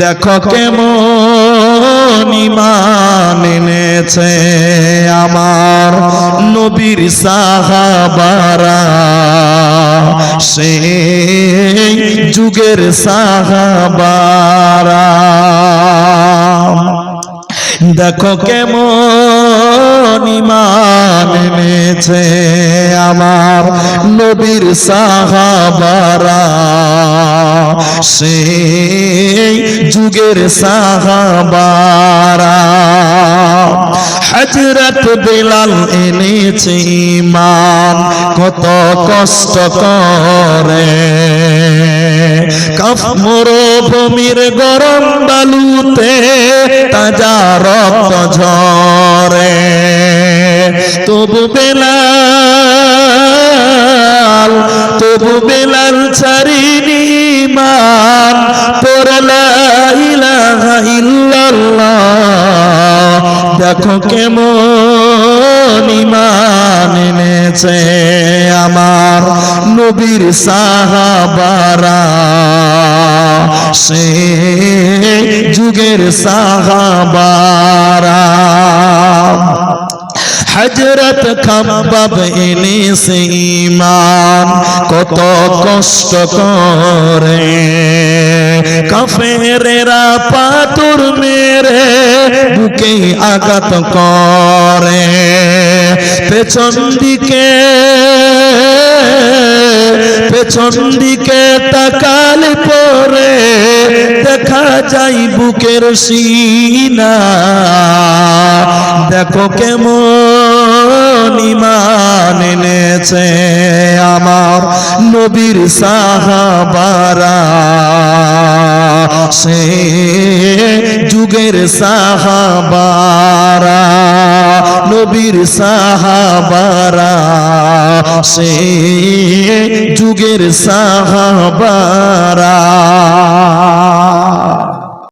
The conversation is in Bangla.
দেখো কেমন ইমান এনেছে আমার নবীর সাহাবারা। সেই যুগের সাহাবারা। দেখো কেমন ইমান এনেছে আমার নবীর সাহাবারা। সেই যুগের সাহাবারা। হজরত বেলাল এনেছে ইমান কত কষ্ট করে। কাফ মরুভূমির গরম বালুতে তাজা রক্ত ঝরে। তবু বেলাল তবু বেলাল ছাড়িনি দেখো কেমন ইমান এনেছে আমার নবীর সাহাবারা। সে যুগের সাহাবারা। হজরত খাবাব এনেছে ইমান কত কষ্ট করে। কাফেরেরা পাতুর মেরে বুকে আঘাত করে। পেছন দিকে পেছন দিকে তাকাল পরে দেখা যায় বুকের সিনা। দেখো কেমন ইমান এনেছে আমার নবীর সাহাবারা। সে যুগের সাহাবারা নবীর সাহাবারা। সে যুগের সাহাবারা।